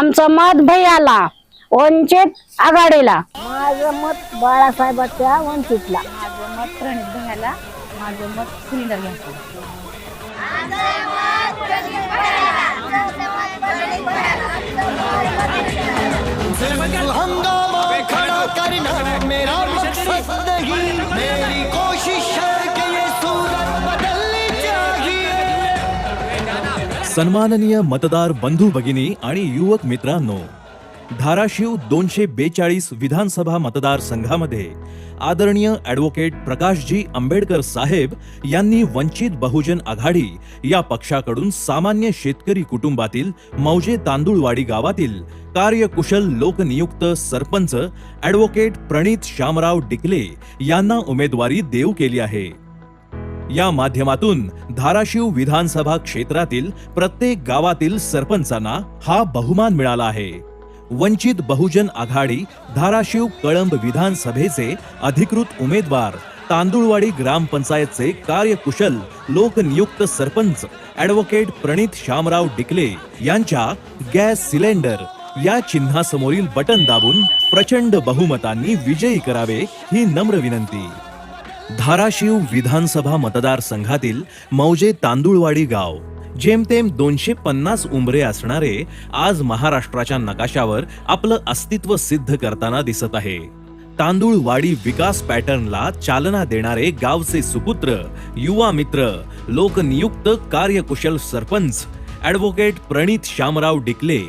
आमचं मत भैयाला वंचित आघाडीला. माझं मत बाळासाहेबाच्या वंचितला. माझं मत प्रणित भयाला माझं मत सिलेंडर घ्यायचं. सन्माननीय मतदार बंधू भगिनी आणि युवक मित्रांनो धाराशिव दोनशे बेचाळीस विधानसभा मतदारसंघामध्ये आदरणीय ॲडव्होकेट प्रकाशजी आंबेडकर साहेब यांनी वंचित बहुजन आघाडी या पक्षाकडून सामान्य शेतकरी कुटुंबातील मौजे तांदूळवाडी गावातील कार्यकुशल लोकनियुक्त सरपंच ॲडव्होकेट प्रणित श्यामराव डिकले यांना उमेदवारी देऊ केली आहे. या माध्यमातून धाराशिव विधानसभा क्षेत्रातील प्रत्येक गावातील सरपंचांना हा बहुमान मिळाला आहे. वंचित बहुजन आघाडी धाराशिव कळंब विधानसभेचे अधिकृत उमेदवार तांदुळवाडी ग्रामपंचायतचे कार्यकुशल लोकनियुक्त सरपंच ॲडव्होकेट प्रणित श्यामराव डिकले यांच्या गॅस सिलेंडर या चिन्हासमोरील बटन दाबून प्रचंड बहुमतांनी विजयी करावे ही नम्र विनंती. धाराशिव विधानसभा मतदारसंघातील मौजे तांदूळवाडी गाव जेमतेम दोनशे पन्नास उंबरे असणारे आज महाराष्ट्राच्या नकाशावर आपलं अस्तित्व सिद्ध करताना दिसत आहे. तांदूळवाडी विकास पॅटर्नला चालना देणारे गावचे सुपुत्र युवा मित्र लोकनियुक्त कार्यकुशल सरपंच ॲडव्होकेट प्रणित श्यामराव डिकले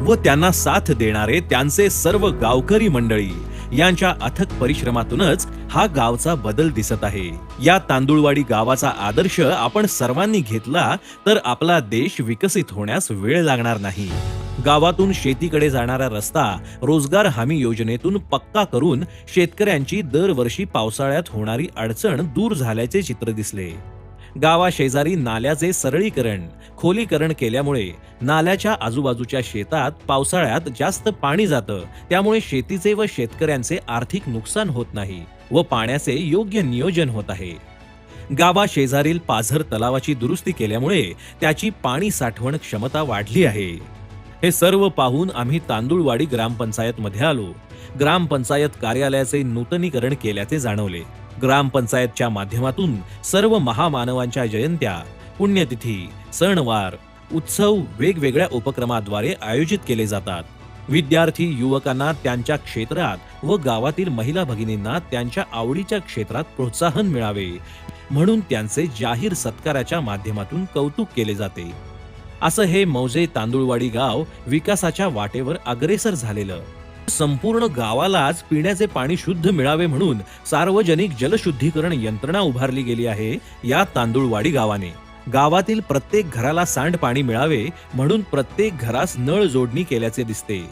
व त्यांना साथ देणारे त्यांचे सर्व गावकरी मंडळी यांच्या अथक परिश्रमातूनच हा गावचा बदल दिसत आहे. या तांदूळवाडी गावाचा आदर्श आपण सर्वांनी घेतला तर आपला देश विकसित होण्यास वेळ लागणार नाही. गावातून शेतीकडे जाणारा रस्ता रोजगार हमी योजनेतून पक्का करून शेतकऱ्यांची दरवर्षी पावसाळ्यात होणारी अडचण दूर झाल्याचे चित्र दिसले. गावाशेजारी नाल्याचे सरळीकरण खोलीकरण केल्यामुळे नाल्याच्या आजूबाजूच्या शेतात पावसाळ्यात जास्त पाणी जातं. त्यामुळे शेतीचे व शेतकऱ्यांचे आर्थिक नुकसान होत नाही व पाण्याचे योग्य नियोजन होत आहे. गावा शेजारील पाझर तलावाची दुरुस्ती केल्यामुळे त्याची पाणी साठवण क्षमता वाढली आहे. हे सर्व पाहून आम्ही तांदूळवाडी ग्रामपंचायतमध्ये आलो. ग्रामपंचायत कार्यालयाचे नूतनीकरण केल्याचे जाणवले. ग्रामपंचायतच्या माध्यमातून सर्व महामानवांच्या जयंत्या पुण्यतिथी सणवार उत्सव वेगवेगळ्या उपक्रमाद्वारे आयोजित केले जातात. विद्यार्थी युवकांना त्यांच्या क्षेत्रात व गावातील महिला भगिनींना त्यांच्या आवडीच्या क्षेत्रात प्रोत्साहन मिळावे म्हणून त्यांचे जाहीर सत्काराच्या माध्यमातून कौतुक केले जाते. असं हे मौजे तांदूळवाडी गाव विकासाच्या वाटेवर अग्रेसर झालेलं संपूर्ण गावालाच पिण्याचे पाणी शुद्ध मिळावे म्हणून सार्वजनिक जलशुद्धीकरण यंत्रणा उभारली गेली आहे या तांदूळवाडी गावाने. गावातील प्रत्येक घराला सांडपाणी मिळावे म्हणून प्रत्येक घरास नळ जोडणी केल्याचे दिसते.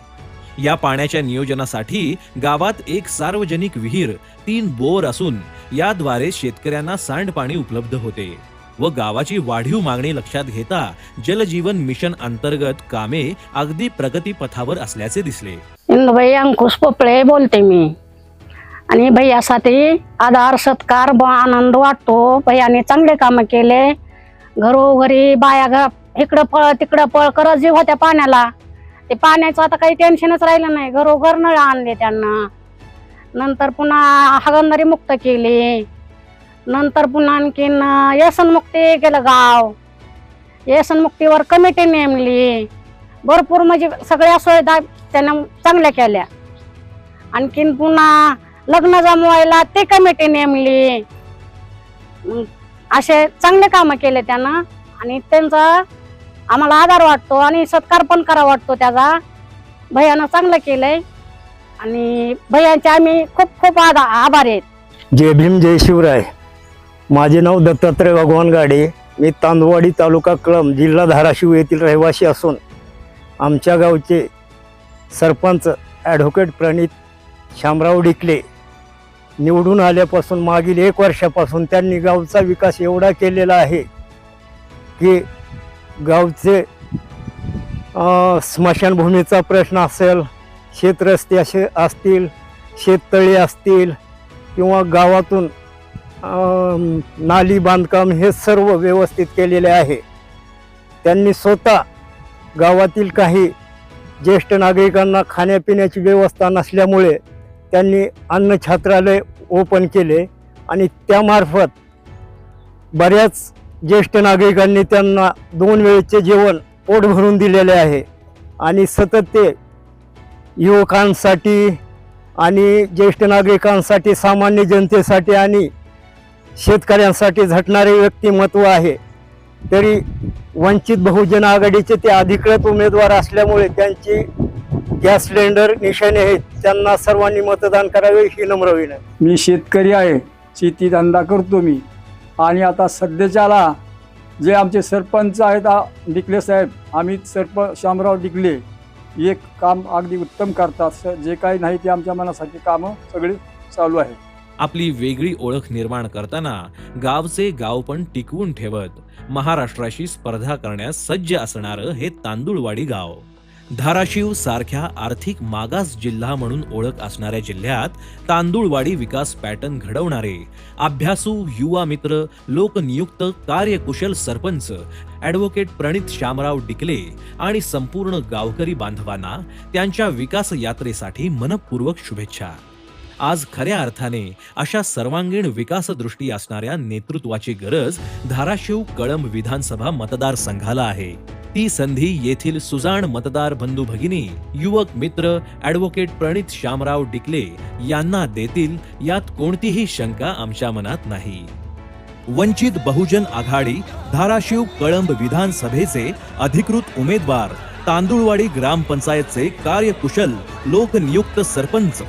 या पाण्याच्या नियोजनासाठी गावात एक सार्वजनिक विहीर तीन बोर असून याद्वारे शेतकऱ्यांना सांडपाणी उपलब्ध होते व गावाची वाढीव मागणी लक्षात घेता जलजीवन मिशन अंतर्गत कामे अगदी प्रगतीपथावर असल्याचे दिसले. इंदुबाई अंकुश पोपळे बोलते मी. आणि भैयासाठी आधार सत्कार ब आनंद वाटतो. भैयाने चांगले कामं केले. घरोघरी बाया घ इकडं पळ तिकडं पळ करत जीव होत्या पाण्याला. ते पाण्याचं आता काही टेन्शनच राहिलं नाही. घरोघर नळ आणले त्यांना. नंतर पुन्हा हागंदारी मुक्त केली. नंतर पुन्हा आणखीन व्यसनमुक्ती केलं गाव. व्यसनमुक्तीवर कमिटी नेमली. भरपूर म्हणजे सगळ्या सुविधा त्यानं चांगल्या केल्या. आणखीन पुन्हा लग्न जमवायला ते कमिटी नेमली. असे चांगले कामं केले त्यानं. आणि त्यांचा आम्हाला आधार वाटतो आणि सत्कार पण करा वाटतो त्याचा. भैयानं चांगलं केलंय. आणि भैयाचे आम्ही खूप खूप आधा आभार आहेत. जय भीम जय शिवराय. माझे नाव दत्तात्रय भगवान गाडे. मी तांदवाडी तालुका कळम जिल्हा धाराशिव येथील रहिवासी असून आमच्या गावचे सरपंच ॲडव्होकेट प्रणित शामराव डिकले निवडून आल्यापासून मागील एक वर्षापासून त्यांनी गावचा विकास एवढा केलेला आहे की गावचे स्मशानभूमीचा प्रश्न असेल शेतरस्ते असे असतील शेततळे असतील किंवा गावातून नाली बांधकाम हे सर्व व्यवस्थित केलेले आहे. त्यांनी स्वतः गावातील काही ज्येष्ठ नागरिकांना खाण्यापिण्याची व्यवस्था नसल्यामुळे त्यांनी अन्न छात्रालय ओपन केले आणि त्यामार्फत बऱ्याच ज्येष्ठ नागरिकांनी त्यांना दोन वेळेचे जेवण पोट भरून दिलेले आहे. आणि सतत ते युवकांसाठी आणि ज्येष्ठ नागरिकांसाठी सामान्य जनतेसाठी आणि शेतकऱ्यांसाठी झटणारे व्यक्तिमत्व आहे. तरी वंचित बहुजन आघाडीचे ते अधिकृत उमेदवार असल्यामुळे त्यांची गॅस सिलेंडर निशाणे आहेत. त्यांना सर्वांनी मतदान करावे ही नम्र विनंती. मी शेतकरी आहे शेती धंदा करतो मी. आणि आता सध्याच्याला जे आमचे सरपंच आहेत डिकले साहेब अमित सरप शामराव डिकले एक काम अगदी उत्तम करतात. स- जे काही नाही ते आमच्या मनासाठी कामं सगळी चालू आहे आपली वेगळी ओळख निर्माण करताना गावचे गाव पण टिकवून ठेवत महाराष्ट्राशी स्पर्धा करण्यास सज्ज असणारं हे तांदूळवाडी गाव. धाराशिव सारख्या आर्थिक मागास जिल्हा म्हणून ओळख असणाऱ्या जिल्ह्यात तांदूळवाडी विकास पॅटर्न घडवणारे अभ्यासू युवा मित्र लोकनियुक्त कार्यकुशल सरपंच ॲडव्होकेट प्रणित श्यामराव डिकले आणि संपूर्ण गावकरी बांधवांना त्यांच्या विकास यात्रेसाठी मनपूर्वक शुभेच्छा. आज खऱ्या अर्थाने अशा सर्वांगीण विकासदृष्टी असणाऱ्या नेतृत्वाची गरज धाराशिव कळंब विधानसभा मतदारसंघाला आहे. ती संधी येथील सुजाण मतदार बंधू भगिनी युवक मित्र ॲडव्होकेट प्रणित श्यामराव डिकले यांना देतील यात कोणतीही शंका आमच्या मनात नाही. वंचित बहुजन आघाडी धाराशिव कळंब विधानसभेचे अधिकृत उमेदवार तांदुळवाडी ग्रामपंचायतचे कार्यकुशल लोकनियुक्त सरपंच